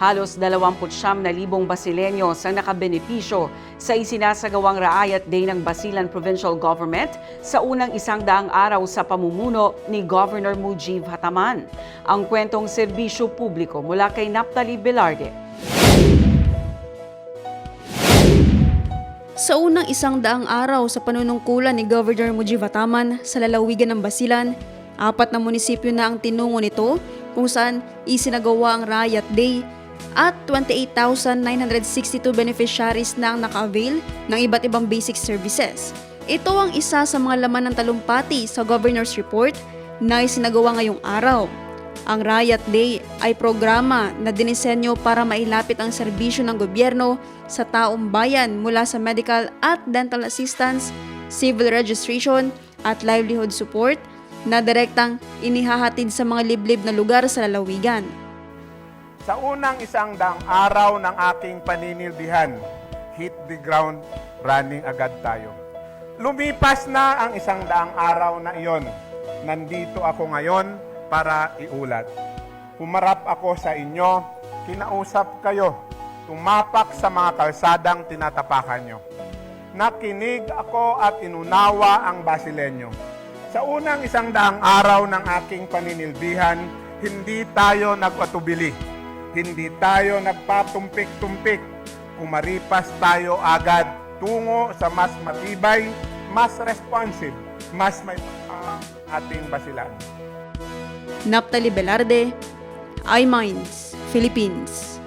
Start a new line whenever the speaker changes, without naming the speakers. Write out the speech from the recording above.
Halos 29 na libong Basilenyos ang nakabenepisyo sa isinasagawang Raayat Day ng Basilan Provincial Government sa unang isang daang araw sa pamumuno ni Governor Mujib Hataman. Ang kwentong serbisyo publiko mula kay Naptali Velarde.
Sa unang isang daang araw sa panunungkulan ni Governor Mujib Hataman sa lalawigan ng Basilan, apat na munisipyo na ang tinungo nito kung saan isinagawa ang Riot Day at 28,962 beneficiaries na ang naka-avail ng iba't ibang basic services. Ito ang isa sa mga laman ng talumpati sa Governor's Report na isinagawa ngayong araw. Ang Riot Day ay programa na dinisenyo para mailapit ang serbisyo ng gobyerno sa taong bayan mula sa medical at dental assistance, civil registration at livelihood support na direktang inihahatid sa mga liblib na lugar sa lalawigan.
Sa unang isang daang araw ng aking paninilbihan, hit the ground, running agad tayo. Lumipas na ang isang daang araw na iyon. Nandito ako ngayon para iulat. Humarap ako sa inyo, kinausap kayo, tumapak sa mga kalsadang tinatapakan nyo. Nakinig ako at inunawa ang Basilenyo. Sa unang isang daang araw ng aking paninilbihan, hindi tayo nagpatubili. Hindi tayo nagpatumpik-tumpik. Kumaripas tayo agad tungo sa mas matibay, mas responsive, mas may uh, ating basilan.
Naptali Velarde, iMinds, Philippines.